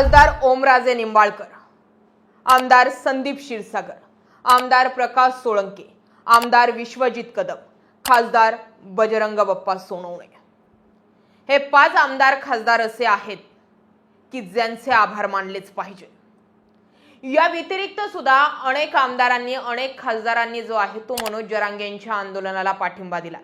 खासदार ओमराजे निंबाळकर आमदार संदीप क्षीरसागर आमदार प्रकाश सोळंके आमदार विश्वजित कदम खासदार बजरंग बप्पा सोनवणे. हे पाच आमदार खासदार असे आहेत की ज्यांचे आभार मानलेच पाहिजे. या व्यतिरिक्त सुद्धा अनेक आमदारांनी अनेक खासदारांनी जो आहे तो मनोज जरांगे यांच्या आंदोलनाला पाठिंबा दिला.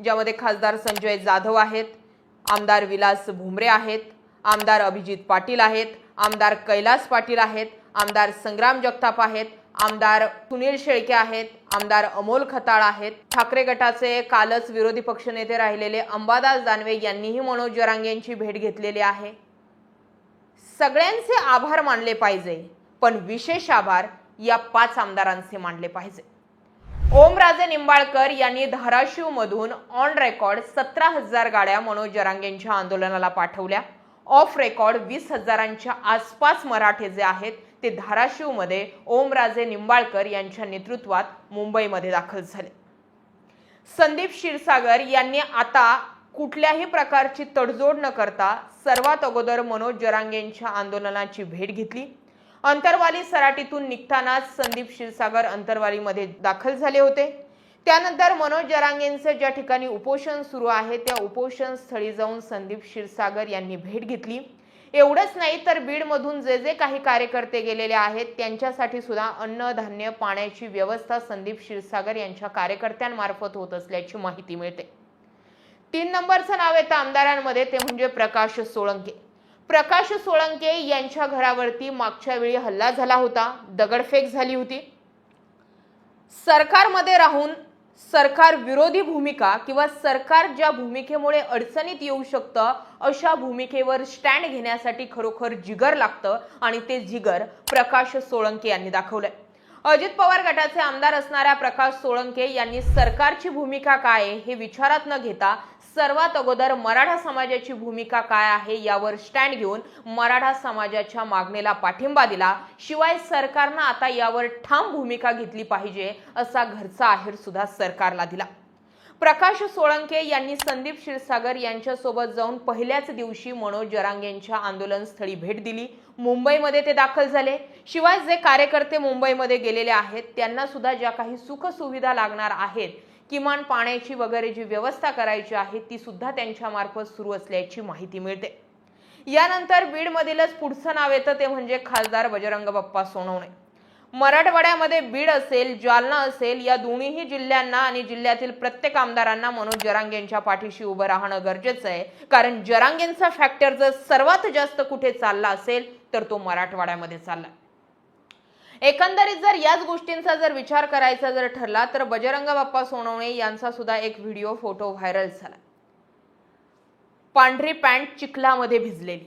ज्यामध्ये खासदार संजय जाधव आहेत आमदार विलास भुमरे आहेत आमदार अभिजित पाटील आहेत आमदार कैलास पाटील आहेत आमदार संग्राम जगताप आहेत आमदार सुनील शेळके आहेत आमदार अमोल खताळ आहेत. ठाकरे गटाचे कालच विरोधी पक्षनेते राहिलेले अंबादास दानवे यांनीही मनोज जरांगे यांची भेट घेतलेली आहे. सगळ्यांचे आभार मानले पाहिजे पण विशेष आभार या पाच आमदारांचे मानले पाहिजे. ओमराजे निंबाळकर यांनी धाराशिवमधून ऑन रेकॉर्ड सतरा हजार गाड्या मनोज जरांगेंच्या आंदोलनाला पाठवल्या. ऑफ रेकॉर्ड वीस हजारांच्या आसपास मराठे जे आहेत ते धाराशिवमध्ये ओमराजे निंबाळकर यांच्या नेतृत्वात मुंबईमध्ये दाखल झाले. संदीप क्षीरसागर यांनी आता कुठल्याही प्रकारची तडजोड न करता सर्वात अगोदर मनोज जरांगेंच्या आंदोलनाची भेट घेतली. अंतरवाली सराटीतून निघतानाच संदीप क्षीरसागर अंतरवालीमध्ये दाखल झाले होते. त्यानंतर मनोज जरांगेंचं ज्या ठिकाणी उपोषण सुरू आहे त्या उपोषण स्थळी जाऊन संदीप क्षीरसागर यांनी भेट घेतली. एवढंच नाही तर बीडमधून जे जे काही कार्यकर्ते गेलेले आहेत त्यांच्यासाठी सुद्धा अन्न धान्य पाण्याची व्यवस्था संदीप क्षीरसागर यांच्या कार्यकर्त्यांमार्फत होत असल्याची माहिती मिळते. तीन नंबरचं नाव येतं आमदारांमध्ये ते म्हणजे प्रकाश सोळंके. प्रकाश सोळंके यांच्या घरावरती मागच्या वेळी हल्ला झाला होता दगडफेक झाली होती. सरकारमध्ये राहून सरकार विरोधी भूमिका किंवा सरकार ज्या भूमिकेमुळे अडचणीत येऊ शकतं अशा भूमिकेवर स्टँड घेण्यासाठी खरोखर जिगर लागतं आणि ते जिगर प्रकाश सोळंके यांनी दाखवलंय. अजित पवार गटाचे आमदार असणाऱ्या प्रकाश सोळंके यांनी सरकारची भूमिका काय आहे हे विचारात न घेता सर्वात अगोदर मराठा समाजाची भूमिका काय आहे यावर स्टँड घेऊन मराठा समाजाच्या मागणीला पाठिंबा दिला. शिवाय सरकारनं आता यावर ठाम भूमिका घेतली पाहिजे असा घरचा आहेर सुद्धा सरकारला दिला. प्रकाश सोळंके यांनी संदीप क्षीरसागर यांच्यासोबत जाऊन पहिल्याच दिवशी मनोज जरांग यांच्या आंदोलनस्थळी भेट दिली. मुंबईमध्ये ते दाखल झाले. शिवाय जे कार्यकर्ते मुंबईमध्ये गेलेले आहेत त्यांना सुद्धा ज्या काही सुखसुविधा लागणार आहेत किमान पाण्याची वगैरे जी व्यवस्था करायची आहे ती सुद्धा त्यांच्यामार्फत सुरू असल्याची माहिती मिळते. यानंतर बीडमधीलच पुढचं नाव येतं ते म्हणजे खासदार बजरंग बाप्पा सोनवणे. मराठवाड्यामध्ये बीड असेल जालना असेल या दोन्हीही जिल्ह्यांना आणि जिल्ह्यातील प्रत्येक आमदारांना मनोज जरांगेंच्या पाठीशी उभं राहणं गरजेचं आहे. कारण जरांगेंचा फॅक्टर जर सर्वात जास्त कुठे चालला असेल तर तो मराठवाड्यामध्ये चालला. एकंदरीत जर याच गोष्टींचा जर विचार करायचा जर ठरला तर बजरंग बाप्पा सोनवणे यांचा सुद्धा एक व्हिडिओ फोटो व्हायरल झाला. पांढरी पॅन्ट चिखलामध्ये भिजलेली.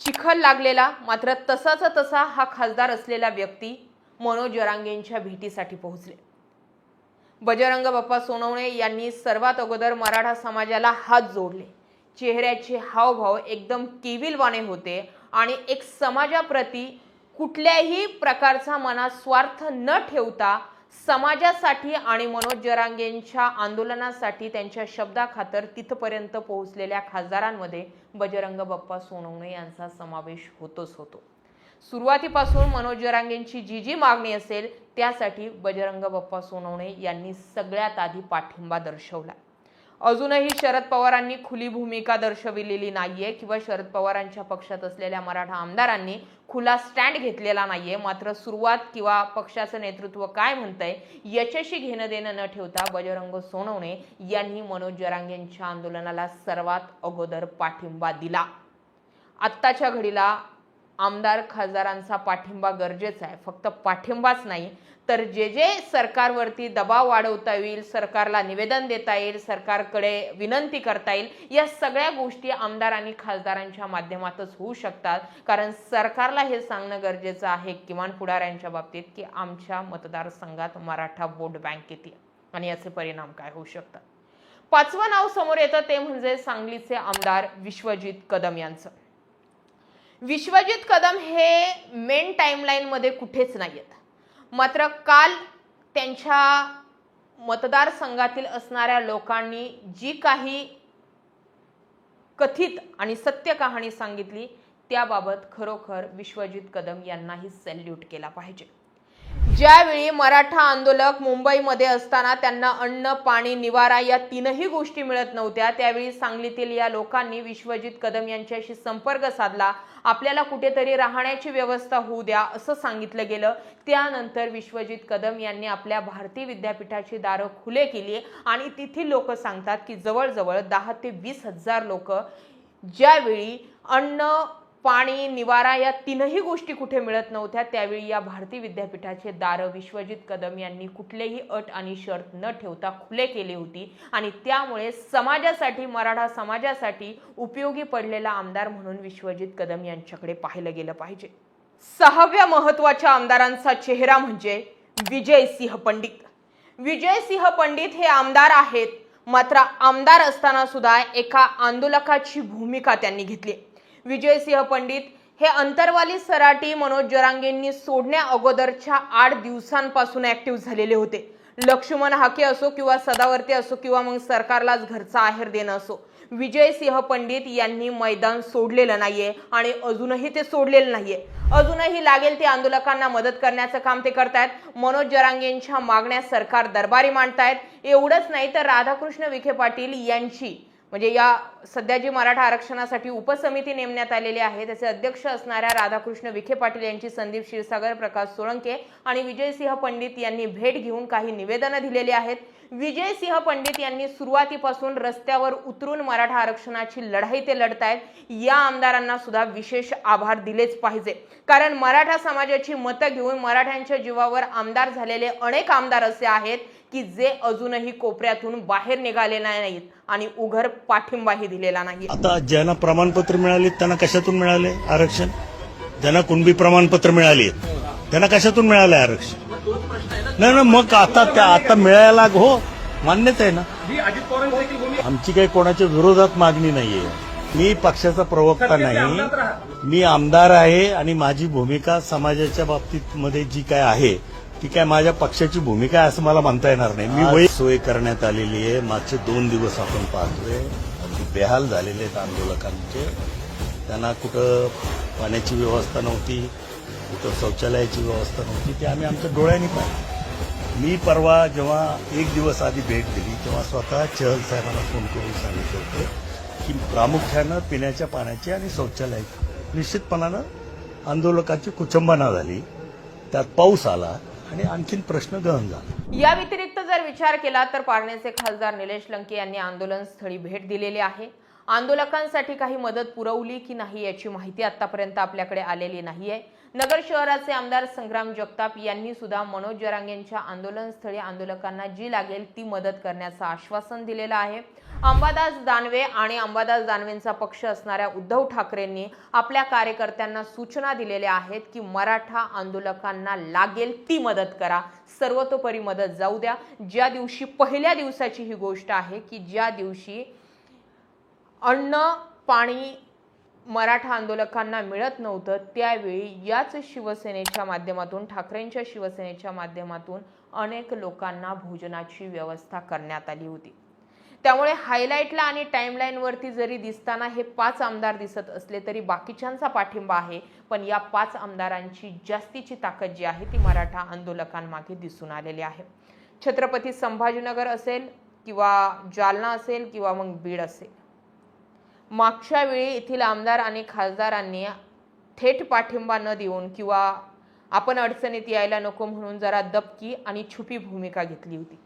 चिखल लागलेला मात्र तसाचा तसा हा खासदार असलेला व्यक्ती मनोज जरांगेंच्या भेटीसाठी पोहोचले. बजरंग बाप्पा सोनवणे यांनी सर्वात अगोदर मराठा समाजाला हात जोडले. चेहऱ्याचे हावभाव एकदम केविलवाने होते आणि एक समाजाप्रती कुठल्याही प्रकारचा मनात स्वार्थ न ठेवता समाजासाठी आणि मनोज जरांगेंच्या आंदोलनासाठी त्यांच्या शब्दाखातर तिथपर्यंत पोहोचलेल्या खासदारांमध्ये बजरंग बाप्पा सोनवणे यांचा समावेश होतोच होतो. सुरुवातीपासून मनोज जरांगेंची जी जी मागणी असेल त्यासाठी बजरंग बाप्पा सोनवणे यांनी सगळ्यात आधी पाठिंबा दर्शवला. अजूनही शरद पवारांनी खुली भूमिका दर्शविलेली नाहीये किंवा शरद पवारांच्या पक्षात असलेल्या मराठा आमदारांनी खुला स्टँड घेतलेला नाहीये. मात्र सुरुवात किंवा पक्षाचं नेतृत्व काय म्हणतंय याच्याशी घेणं देणं न ठेवता बजरंग सोनवणे यांनी मनोज जरांगेंच्या आंदोलनाला सर्वात अगोदर पाठिंबा दिला. आत्ताच्या घडीला आमदार खासदारांचा पाठिंबा गरजेचा आहे. फक्त पाठिंबाच नाही तर जे जे सरकारवरती दबाव वाढवता येईल सरकारला निवेदन देता येईल सरकारकडे विनंती करता येईल या सगळ्या गोष्टी आमदार आणि खासदारांच्या माध्यमातच होऊ शकतात. कारण सरकारला हे सांगणं गरजेचं आहे किमान पुढाऱ्यांच्या बाबतीत की आमच्या मतदारसंघात मराठा वोट बँक येते आणि याचे परिणाम काय होऊ शकतात. पाचवं नाव समोर येतं ते म्हणजे सांगलीचे आमदार विश्वजित कदम यांचं. विश्वजित कदम हे मेन टाईमलाईनमध्ये कुठेच नाही आहेत मात्र काल त्यांच्या मतदारसंघातील असणाऱ्या लोकांनी जी काही कथित आणि सत्य कहाणी सांगितली त्याबाबत खरोखर विश्वजित कदम यांनाही सॅल्यूट केला पाहिजे. ज्यावेळी मराठा आंदोलक मुंबईमध्ये असताना त्यांना अन्न पाणी निवारा या तीनही गोष्टी मिळत नव्हत्या त्यावेळी सांगलीतील या लोकांनी विश्वजित कदम यांच्याशी संपर्क साधला. आपल्याला कुठेतरी राहण्याची व्यवस्था होऊ द्या असं सांगितलं गेलं. त्यानंतर विश्वजित कदम यांनी आपल्या भारतीय विद्यापीठाची दारं खुले केली आणि तिथील लोक सांगतात की जवळजवळ दहा ते वीस हजार लोक ज्यावेळी अन्न पाणी निवारा या तीनही गोष्टी कुठे मिळत नव्हत्या त्यावेळी या भारती विद्यापीठाचे दार विश्वजित कदम यांनी कुठलेही अट आणि शर्त न ठेवता खुले केली होती आणि त्यामुळे समाजासाठी मराठा समाजासाठी उपयोगी पडलेला आमदार म्हणून विश्वजित कदम यांच्याकडे पाहिलं गेलं पाहिजे. सहाव्या महत्त्वाच्या आमदारांचा चेहरा म्हणजे विजयसिंह पंडित. विजयसिंह पंडित हे आमदार आहेत मात्र आमदार असताना सुद्धा एका आंदोलकाची भूमिका त्यांनी घेतली. विजयसिंह पंडित हे अंतरवाली सराटी मनोज जरांगेंनी सोडण्या अगोदरच्या आठ दिवसांपासून ऍक्टिव्ह झालेले होते. लक्ष्मण हाके असो किंवा सदावर्ती असो किंवा मग सरकारलाच घरचा आहेर देणं असो विजयसिंह पंडित यांनी मैदान सोडलेलं नाहीये आणि अजूनही ते सोडलेलं नाहीये. अजूनही लागेल ते आंदोलकांना मदत करण्याचं काम ते करतायत. मनोज जरांगेंच्या मागण्या सरकार दरबारी मांडतायत. एवढंच नाही तर राधाकृष्ण विखे पाटील यांची म्हणजे या सध्या जी मराठा आरक्षणासाठी उपसमिती नेमण्यात आलेली आहे त्याचे अध्यक्ष असणाऱ्या राधाकृष्ण विखे पाटील यांची संदीप क्षीरसागर प्रकाश सोळंके आणि विजयसिंह पंडित यांनी भेट घेऊन काही निवेदनं दिलेली आहेत. विजयसिंह पंडित यांनी सुरुवातीपासून रस्त्यावर उतरून मराठा आरक्षणाची लढाई ते लढतायत या आमदारांना सुद्धा विशेष आभार दिलेच पाहिजे. कारण मराठा समाजाची मतं घेऊन मराठ्यांच्या जीवावर आमदार झालेले अनेक आमदार असे आहेत की जे अजूनही कोपऱ्यातून बाहेर निघाले नाहीत आणि उघर पाठिंबाही दिलेला नाही. आता ज्यांना प्रमाणपत्र मिळाले त्यांना कशातून मिळाले आरक्षण? ज्यांना कुणबी प्रमाणपत्र मिळाली त्यांना कशातून मिळाले आरक्षण? नाही ना मग आता त्या आता मिळायला हो मान्यच आहे ना. आमची काही कोणाच्या विरोधात मागणी नाहीये. मी पक्षाचा प्रवक्ता नाही. मी आमदार आहे आणि माझी भूमिका समाजाच्या बाबतीत मध्ये जी काय आहे ती काय माझ्या पक्षाची भूमिका आहे असं मला म्हणता येणार नाही. मी वय सोय करण्यात आलेली आहे. मागचे दोन दिवस आपण पाहतोय. अगदी बेहाल झालेले आहेत आंदोलकांचे. त्यांना कुठं पाण्याची व्यवस्था नव्हती कुठं शौचालयाची व्यवस्था नव्हती ते आम्ही आमच्या डोळ्यांनी पाहिलं. मी परवा जेव्हा एक दिवस आधी भेट दिली तेव्हा स्वतः चहल साहेबांना फोन करून सांगितलं होतं की प्रामुख्यानं पिण्याच्या पाण्याची आणि शौचालयाची निश्चितपणानं आंदोलकाची कुचंबना झाली. त्यात पाऊस आला. आणि आणखीन प्रश्न गहन झाला. या व्यतिरिक्त जर विचार केला तर पारनेरचे खासदार निलेश लंके यांनी आंदोलन स्थळी भेट दिलेली आहे. आंदोलकांसाठी काही मदत पुरवली की नाही याची माहिती आतापर्यंत आपल्याकडे आलेली नाहीये. नगर शहराचे आमदार संग्राम जगताप यांनी सुद्धा मनोज जरांगेंच्या आंदोलनस्थळी आंदोलकांना जी लागेल ती मदत करण्याचं आश्वासन दिलेलं आहे. अंबादास दानवे आणि अंबादास दानवेंचा पक्ष असणाऱ्या उद्धव ठाकरेंनी आपल्या कार्यकर्त्यांना सूचना दिलेल्या आहेत की मराठा आंदोलकांना लागेल ती मदत करा. सर्वतोपरी मदत जाऊ द्या. ज्या दिवशी पहिल्या दिवसाची ही गोष्ट आहे की ज्या दिवशी अन्न पाणी मराठा आंदोलकांना मिळत नव्हतं त्यावेळी याच शिवसेनेच्या माध्यमातून ठाकरेंच्या शिवसेनेच्या माध्यमातून अनेक लोकांना भोजनाची व्यवस्था करण्यात आली होती. त्यामुळे हायलाईटला आणि टाईमलाईनवरती जरी दिसताना हे पाच आमदार दिसत असले तरी बाकीच्यांचा पाठिंबा आहे पण या पाच आमदारांची जास्तीची ताकद जी आहे ती मराठा आंदोलकांमागे दिसून आलेली आहे. छत्रपती संभाजीनगर असेल किंवा जालना असेल किंवा मग बीड असेल मागच्या वेळी येथील आमदार आणि खासदारांनी थेट पाठिंबा न देऊन किंवा आपण अडचणीत यायला नको म्हणून जरा दबकी आणि छुपी भूमिका घेतली होती.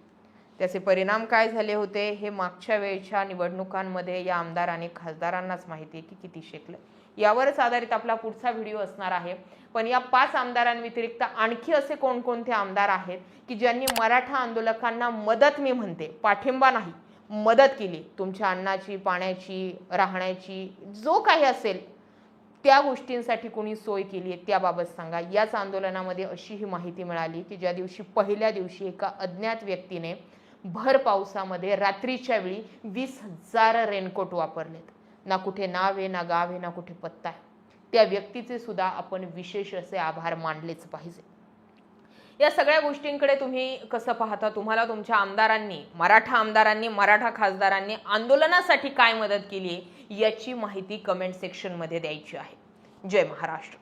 त्याचे परिणाम काय झाले होते हे मागच्या वेळच्या निवडणुकांमध्ये या आमदार आणि खासदारांनाच माहिती आहे की किती शेकलं. यावरच आधारित आपला पुढचा व्हिडिओ असणार आहे. पण या पाच आमदारांव्यतिरिक्त आणखी असे कोणकोणते आमदार आहेत की ज्यांनी मराठा आंदोलकांना मदत मी म्हणते पाठिंबा नाही. मदत केली. तुमच्या अन्नाची पाण्याची राहण्याची जो काही असेल त्या गोष्टींसाठी कोणी सोय केली आहे त्याबाबत सांगा. याच आंदोलनामध्ये अशी ही माहिती मिळाली की ज्या दिवशी पहिल्या दिवशी एका अज्ञात व्यक्तीने भर पावसामध्ये रात्रीच्या वेळी वीस हजार रेनकोट वापरलेत. ना कुठे नाव आहे ना गाव आहे ना कुठे पत्ता आहे. त्या व्यक्तीचे सुद्धा आपण विशेष असे आभार मानलेच पाहिजे. या सगळ्या गोष्टींकडे तुम्ही कसं पाहता? तुम्हाला तुमच्या आमदारांनी मराठा आमदारांनी मराठा खासदारांनी आंदोलनासाठी काय मदत केली याची माहिती कमेंट सेक्शनमध्ये द्यायची आहे. जय महाराष्ट्र.